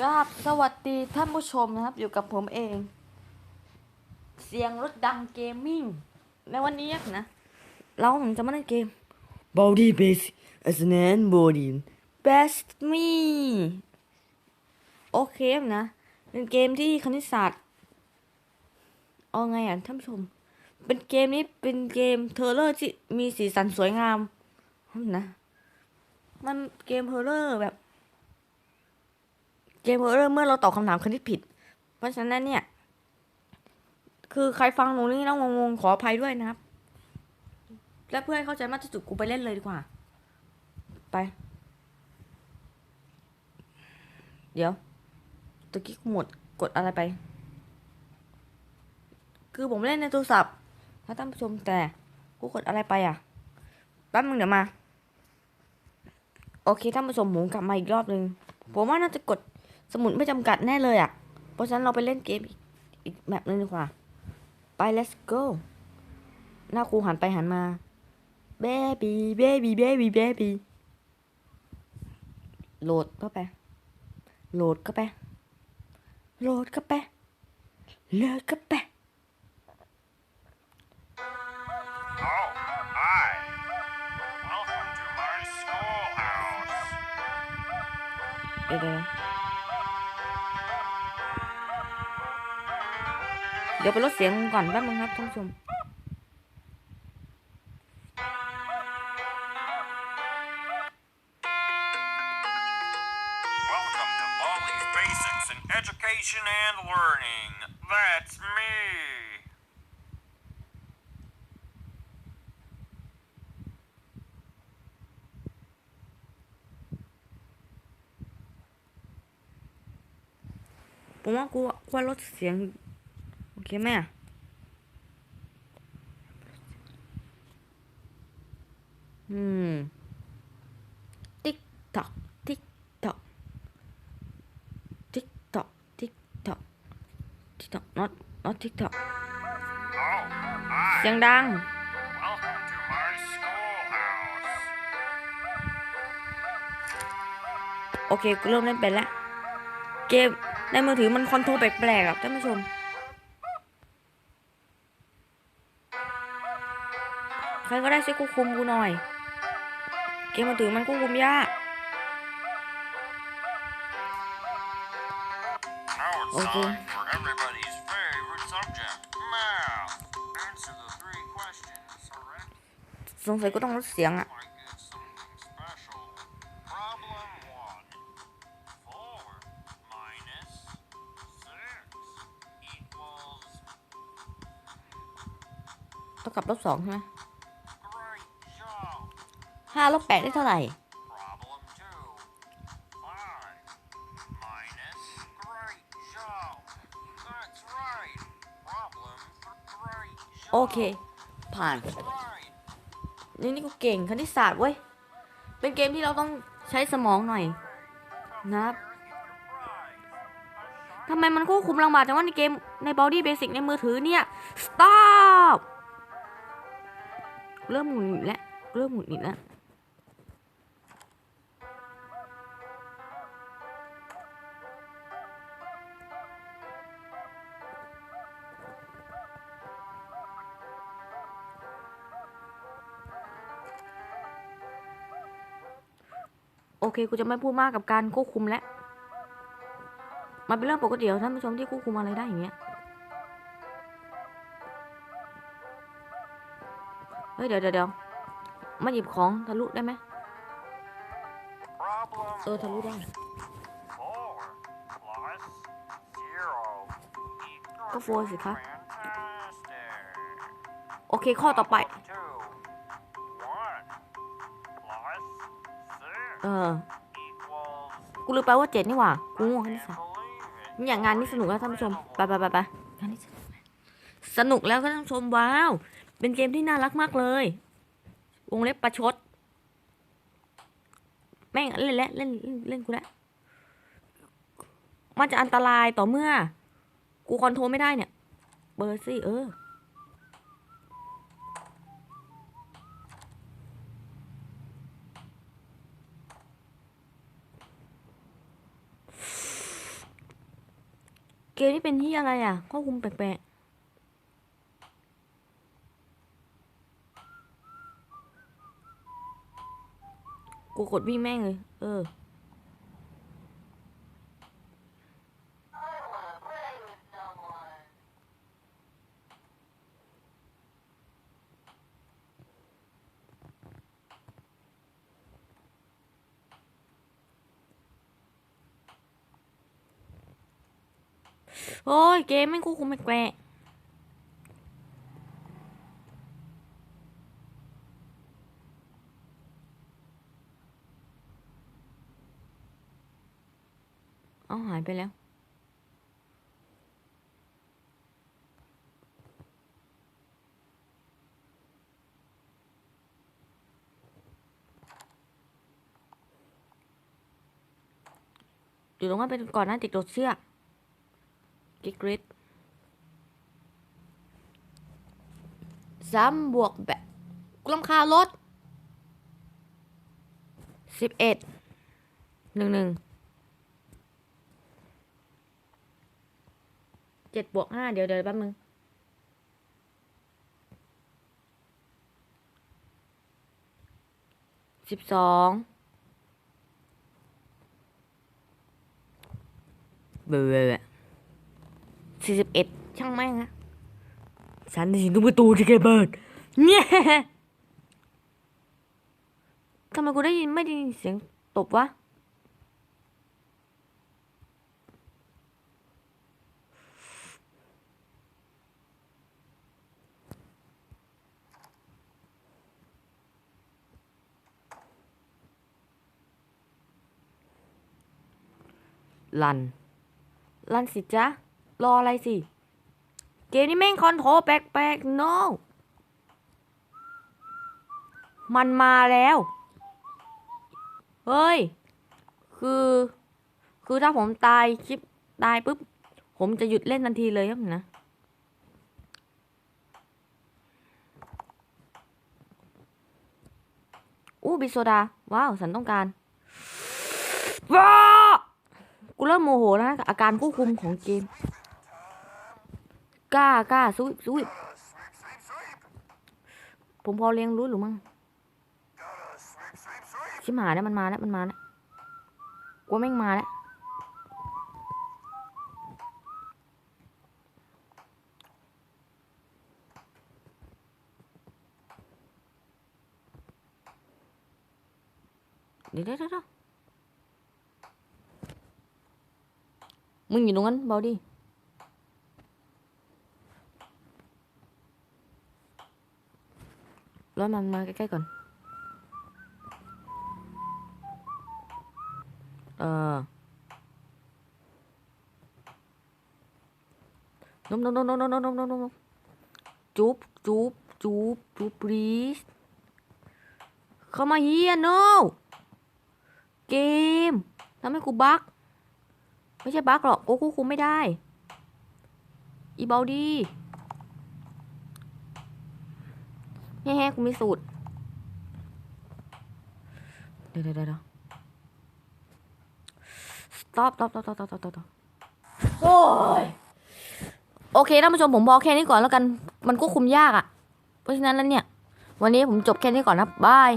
กราบสวัสดีท่านผู้ชมนะครับ อยู่กับผมเอง เสียงรถดังเกมมิ่งในวันนี้นะ เราจะมาเล่นเกม Body Base as an and Body Best Me โอเคนะ เป็นเกมที่คณิตศาสตร์เอาไงอะท่านผู้ชม เป็นเกมนี้เป็นเกมเทอร์เลอร์ที่มีสีสันสวยงามนะ มันเกมเทอร์เลอร์แบบ เกมเริ่มเมื่อเราตอบคำถามคณิตผิด เพราะฉะนั้นเนี่ย คือใครฟังหนูนี่แล้วงงๆขออภัยด้วยนะครับ และเพื่อให้เข้าใจมากที่สุดกูไปเล่นเลยดีกว่า ไป เดี๋ยวตะกี้กูหมดกดอะไรไป คือผมเล่นในโทรศัพท์ถ้าท่านผู้ชมแต่กูกดอะไรไปอะแป๊บนึงเดี๋ยวมา โอเคท่านผู้ชมหมูกลับมาอีกรอบนึง ผมว่าน่าจะกด สมุดไม่จำกัดแน่เลยอะ เพราะฉะนั้นเราไปเล่นเกมอีกอีกแบบนึงดีกว่า ไป let's go หน้าครูหันไปหันมา baby baby baby baby โหลดเข้าไป โหลดเข้าไป โหลดเข้าไปโหลดเข้าไป Oh, hi. Welcome to my schoolhouse. เดี๋ยว ดี๋ยวเดี๋ยวไปลดเสียงก่อนแป๊บนึงครับท่านผู้ชม Welcome to Bally's Basics in Education and Learning. That's me. ผมว่ากูควรลดเสียงโอ เคไหมอะอืม ติ๊กตอกติ๊กตอกติ๊กตอกติ๊กตอกติ๊กตอก not not ติ๊กตอก Oh, hi. เสียงดัง Welcome to my schoolhouse. โอเคกูเริ่มเล่นเป็นแล้ว เกมในมือถือมันคอนโทรลแปลกๆอะท่านผู้ชม ใครก็ได้ช่วยควบคุมกูหน่อย เกมมันถือมันควบคุมยาก โอเคสงสัยก็ต้องลดเสียงอะต้องกลับลบสองใช่ไหม ห้าลบแปดได้เท่าไหร่โอเค ผ่าน นี่นี่กูเก่งคณิตศาสตร์เว้ย เป็นเกมที่เราต้องใช้สมองหน่อย นะครับทำไมมันควบคุมลำบากจังว่าในเกมใน Body Basic ในมือถือเนี่ย stop เริ่มหงุดหงิดแล้ว เริ่มหงุดหงิดแล้ว โอเคกูจะไม่พูดมากกับการควบคุมแล้วมันเป็นเรื่องปกติของท่านผู้ชมที่ควบคุมอะไรได้อย่างเงี้ย เฮ้ยเดี๋ยวเดี๋ยวมาหยิบของทะลุได้ไหมเออทะลุได้ก็โฟร์สิคะ โอเคข้อต่อไป เออ กูลืมไปว่าเจ็ดนี่หว่า กูง่วงคณิต can't ศาสตร์ believe it. เนี่ยงงานนี้สนุกแล้วท่านผู้ชม ไปไปไปไปงานนี้สนุกสนุกแล้วก็ท่านผู้ชมว้าว เป็นเกมที่น่ารักมากเลย วงเล็บประชด แม่งเล่นแล้วเล่นเล่นเล่นกูแล้วมันจะอันตรายต่อเมื่อ กูคอนโทรลไม่ได้เนี่ย เบอร์ซี่เออ เกมนี่เป็นที่อะไรอะควบคุมแปลกๆกูกดวิ่งแม่งเลย เออ โอ้ยเกมไม่งควบคุมแปลกๆเอาหายไปแล้วอยู่ตรงนั้นไปก่อนนะติดรถเสื้อ กิกริดสามบวกแบบกูรำคาญรถสิบเอ็ดหนึ่งหนึ่งเจ็ดบวกห้าเดี๋ยวเดี๋ยวแป๊บนึงสิบสองเบื่อ สี่สิบเอ็ดช่างแม่งนะฉันได้ยินทุกประตูที่แกเปิดเนี่ยทำไมกูได้ยินไม่ได้ยินเสียงตบวะลันลันสิจ๊ะ รออะไรสิ เกมนี้แม่งคอนโทรลแปลกๆ no มันมาแล้ว เฮ้ย คือ คือถ้าผมตายคลิปตายปุ๊บ ผมจะหยุดเล่นทันทีเลยครับนะ อู้บิโซดา ว้าว ฉันต้องการว้ากูเริ่มโมโหแล้วนะกับอาการควบคุมของเกม กล้ากล้าซุยซุยผมพอเลี้ยงรู้หรือมั้งชิมหายแล้วมันมาแล้วมันมาแล้วกลัวแม่งมาแล้วเดี๋ยวเดี๋ยวเดี๋ยวมึงอยู่ตรงนั้นเบาดิ แล้วมันมาใกล้ๆก่อน เออนมนมนมนมนมนมนมนมจุ๊บจุ๊บจุ๊บจุ๊บ please เข้ามาเฮีย no เกมทำให้กูบั๊กไม่ใช่บั๊กหรอกกูควบคุมไม่ได้ อีเบาดี แฮ่ๆกูมีสูตร เดี๋ยวเดี๋ยวเดี๋ยว stop stop stop stop stop stop stop โอ้ยโอเคท่านผู้ชมผมพอแค่นี้ก่อนแล้วกัน มันควบคุมยากอะ่ะ เพราะฉะนั้นแล้วเนี่ย วันนี้ผมจบแค่นี้ก่อนนะบาย